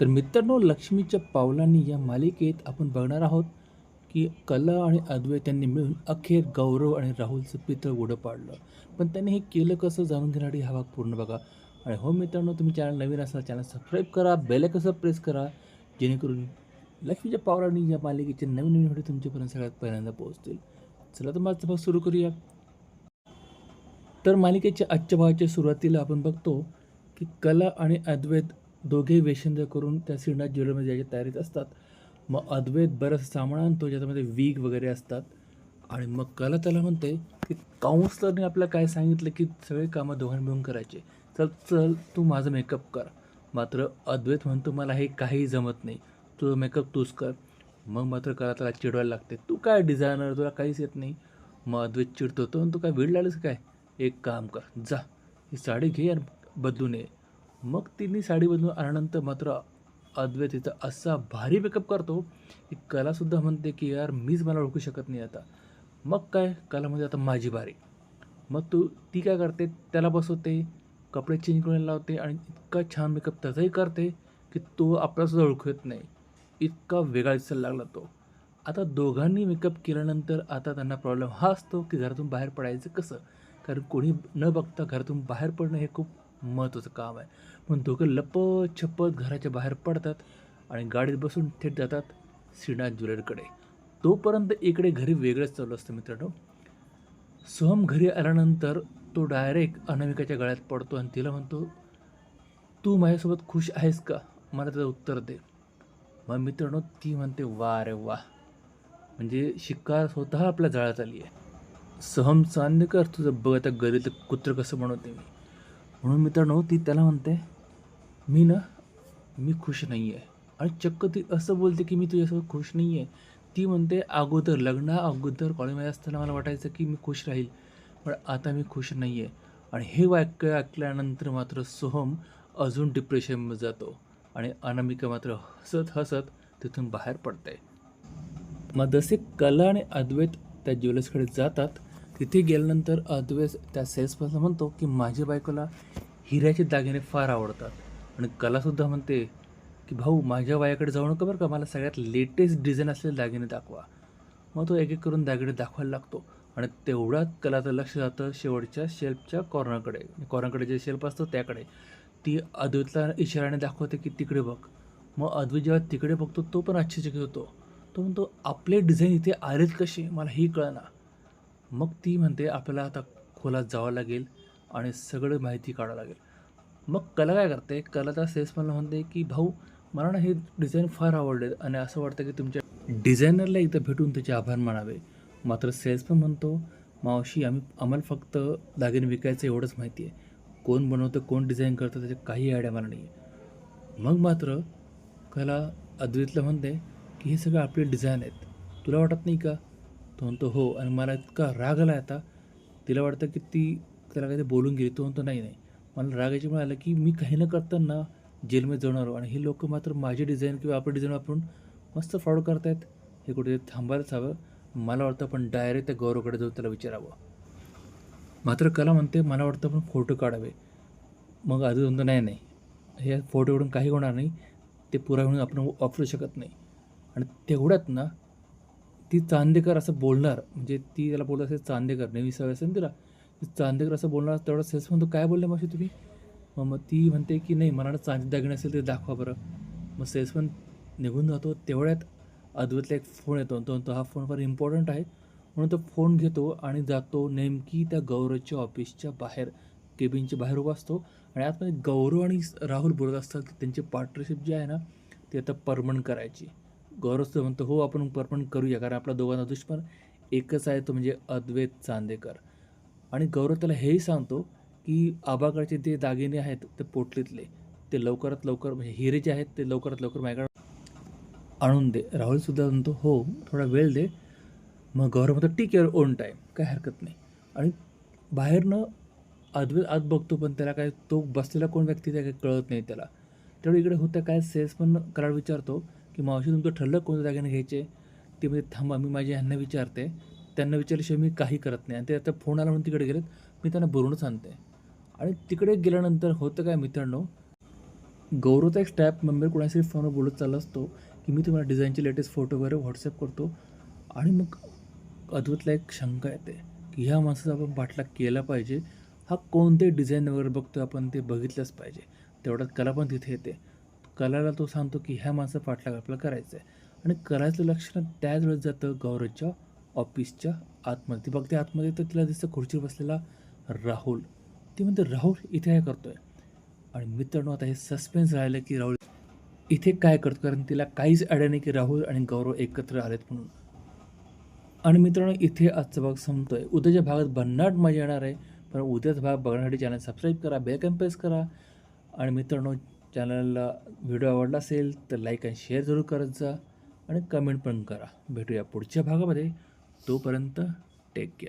तर मित्रांनो लक्ष्मीच्या पावलांनी या मालिकेत आपण बघणार आहोत की कला आणि अद्वैत यांनी मिळून अखेर गौरव आणि राहुलचं पितळ उडं पाडलं. पण त्यांनी हे केलं कसं जाणून घेण्यासाठी हा भाग पूर्ण बघा. आणि हो मित्रांनो तुम्ही चॅनल नवीन असाल चॅनल सबस्क्राईब करा बेल कसं प्रेस करा जेणेकरून लक्ष्मीच्या पावलांनी या मालिकेचे नवीन नवीन व्हिडिओ तुमच्यापर्यंत सगळ्यात पहिल्यांदा पोहोचतील. चला तर माझा भाग सुरू करूया. तर मालिकेच्या आजच्या भागाच्या सुरुवातीला आपण बघतो की कला आणि अद्वैत दोघे वेशंद्र करून त्या श्रीनाथ ज्वेलरमध्ये जायच्या तयारीत असतात. मग अद्वैत बरंच सामान आणतो ज्याच्यामध्ये वीग वगैरे असतात. आणि मग कला त्याला म्हणते की काउन्सलरने आपल्याला काय सांगितलं की सगळे कामं दोघांनी मिळून करायचे. चल चल तू माझं मेकअप कर. मात्र अद्वैत म्हणतो मला हे काही जमत नाही. तुझं मेकअप तूच कर. मग मात्र कला त्याला चिडवायला लागते. तू काय डिझायनर तुला काहीच येत नाही. मग अद्वैत चिडतो तो तू काय वेळ लागलीस काय? एक काम कर. जा. ही साडी घे आणि बदलून ये मग तिने साडी बदलून आल्यानंतर मात्र अद्वैत तिचा असा भारी मेकअप करतो की कलासुद्धा म्हणते की यार मीच मला ओळखू शकत नाही आता. मग काय? कला म्हणजे आता माझी बारी. मग तू ती काय करते? त्याला बसवते कपडे चेंज करून लावते आणि इतका छान मेकअप त्याचाही करते की तो आपल्यासुद्धा ओळखू येत नाही. इतका वेगळा दिसायला लागला तो. आता दोघांनी मेकअप केल्यानंतर आता त्यांना प्रॉब्लेम हा असतो की घरातून बाहेर पडायचं कसं? कारण कोणी न बघता घरातून बाहेर पडणं हे खूप महत्त्वाचं काम आहे. पण दोघं लपत छपत घराच्या बाहेर पडतात आणि गाडीत बसून थेट जातात श्रीनाथ ज्वेलरकडे तोपर्यंत इकडे घरी वेगळंच चालू असतं मित्रांनो. सोहम घरी आल्यानंतर तो डायरेक्ट अनामिकाच्या गळ्यात पडतो आणि तिला म्हणतो तू माझ्यासोबत खुश आहेस का? मला त्याचं उत्तर दे. मग मित्रांनो ती म्हणते वा रे वा. म्हणजे शिकार स्वतः आपल्या जाळ्यात आली आहे सहम चांदेकर तुझं बघ आता गरीत कुत्र कसं बनवते मी? म्हणून मित्रांनो ती त्याला म्हणते मी ना मी खुश नाही आहे आणि चक्क ती असं बोलते की मी तुझ्यासोबत खुश नाही आहे ती म्हणते अगोदर लग्ना अगोदर कॉलेजमध्ये असताना मला वाटायचं की मी खुश राहील पण आता मी खुश नाही आहे आणि हे वाक्य ऐकल्यानंतर मात्र सोहम अजून डिप्रेशनमध्ये जातो आणि अनामिका मात्र हसत हसत तिथून बाहेर पडते. मग जसे कला आणि अद्वैत त्या ज्वेलर्सकडे जातात तिथे गेल्यानंतर अद्वेस त्या सेल्सपर्सन म्हणतो की माझ्या बायकोला हिऱ्याचे दागिने फार आवडतात. आणि कलासुद्धा म्हणते की भाऊ माझ्या बायाकडे जाऊ नका बरं का मला सगळ्यात लेटेस्ट डिझाईन असलेले दागिने दाखवा. मग तो एक एक करून दागिने दाखवायला लागतो. आणि तेवढ्यात कलाचं लक्ष जातं शेवटच्या शेल्फच्या कॉर्नरकडे कॉर्नरकडे जे शेल्फ असतं त्याकडे. ती अद्वैतला इशाराने दाखवते की तिकडे बघ. मग अद्वैत जेव्हा तिकडे बघतो तो पण आश्चर्यचकित होतो. तो म्हणतो आपले डिझाईन इथे आलेत कसे? मला ही कळना. मग ती म्हणते आपल्याला आता खोलात जावं लागेल आणि सगळं माहिती काढावं लागेल. मग कला काय करते? कला त्या सेल्समॅनला म्हणते की भाऊ मला ना हे डिझाईन फार आवडले आणि असं वाटतं की तुमच्या डिझायनरला एकदा भेटून त्याचे आभार मानावे. मात्र सेल्समॅन म्हणतो मावशी आम्ही आम्हाला फक्त दागिने विकायचं एवढंच माहिती आहे. कोण बनवतं कोण डिझाईन करतं त्याचे काही आयडिया मला नाही आहे मग मात्र कला अद्वैतला म्हणते की हे सगळं आपले डिझाईन आहेत. तुला वाटत नाही का तो म्हणतो हो आणि मला इतका राग आला आता. तिला वाटतं की ती त्याला काहीतरी बोलून गेली. तो म्हणतो नाही नाही. मला राग याच्यामुळे आलं की मी काही न करताना जेलमध्ये जाणार आहो आणि हे लोक मात्र माझे डिझाईन किंवा आपलं डिझाईन वापरून मस्त फ्रॉड करतायत. हे कुठे थांबायलाच हवं. मला वाटतं आपण डायरेक्ट त्या गौरवकडे जाऊन त्याला विचारावं. मात्र कला म्हणते मला वाटतं आपण फोटो काढावे. मग आधी म्हणतो नाही नाही. हे फोटोकडून काही होणार नाही. ते पुरा म्हणून आपण वापरू शकत नाही. आणि तेवढ्यात ना ती चांदेकर असं बोलणार म्हणजे ती त्याला बोलत असेल चांदेकर नेहमी सवय असेल ना तिला ती चांदेकर असं बोलणार तेवढा सेल्स म्हणतो काय बोलले मावशी तुम्ही? मग मग ती म्हणते की नाही मला चांदी दागिने असेल ते दाखवा बरं. मग सेल्समन निघून जातो तेवढ्यात अद्वैतला एक फोन येतो तो म्हणतो हा फोन फार इम्पॉर्टंट आहे. म्हणून तो फोन घेतो आणि जातो नेमकी त्या गौरवच्या ऑफिसच्या बाहेर केबिनच्या बाहेर उभा असतो आणि आतमध्ये गौरव आणि राहुल बोलत असतात की त्यांची पार्टनरशिप जी आहे ना ती आता परमनंट करायची. गौरव म्हणतो हो आपण परमनंट करूया. कारण आपला दोघांचा दुश्मन एकच आहे तो म्हणजे अद्वैत चांदेकर. आणि गौरव त्याला हेही सांगतो की आबाकडचे जे दागिने आहेत ते पोटलीतले ते लवकरात लवकर म्हणजे हिरे जे आहेत ते लवकरात लवकर माझ्याकडे आणून दे. राहुलसुद्धा म्हणतो हो थोडा वेळ दे. मग गौरव म्हणतो ठीक आहे ओन टाईम काय हरकत नाही. आणि बाहेरनं अद्वैत आत बघतो पण त्याला काय तो बसलेला कोण व्यक्ती त्या काही कळत नाही त्याला. त्यावेळी इकडे होतं काय सेल्स पण कराड विचारतो की मावशी तुमचं ठरलं कोणत्या दागिने घ्यायचे? ते म्हणजे थांबा मी माझ्या ह्यांना विचारते. त्यांना विचारल्याशिवाय मी काही करत नाही. आणि ते आता फोन आला म्हणून तिकडे गेलेत. मी त्यांना बोलूनच आणते. आणि तिकडे गेल्यानंतर होतं काय मित्रांनो गौरवचा एक स्टॅप मेंबर कोणाशी फोनवर बोलत चालला असतो की मी तुम्हाला डिझाईनचे लेटेस्ट फोटो वगैरे व्हॉट्सअप करतो. आणि मग अद्भुतला एक शंका येते की ह्या माणसाचा आपण पाठलाग केला पाहिजे. हा कोणते डिझाईन वगैरे बघतो आपण ते बघितलंच पाहिजे. तेवढ्यात कला पण तिथे येते. कलाला तो सांगतो की ह्या माणसं पाठलाग आपला करायचं आहे आणि करायचं लक्षण त्याच वेळेस जातं गौरवच्या ऑफिसच्या आतमध्ये. ती बघते आतमध्ये तर तिला दिसतं खुर्चीवर बसलेला राहुल. ती म्हणते राहुल इथे काय करतो आहे आणि मित्रांनो आता हे सस्पेन्स राहिलं की राहुल इथे काय करतो? कारण तिला काहीच आयडिया नाही की राहुल आणि गौरव एकत्र आलेत म्हणून. आणि मित्रांनो इथे आजचा भाग संपतो आहे उद्याच्या भागात भन्नाट मजा येणार आहे. पण उद्याचा भाग बघण्यासाठी चॅनल सबस्क्राईब करा बेल प्रेस करा. आणि मित्रांनो चॅनलला व्हिडिओ आवडला असेल तर लाईक आणि शेअर जरूर करत जा आणि कमेंट पण करा. भेटूया पुढच्या भागामध्ये. तोपर्यंत टेक केअर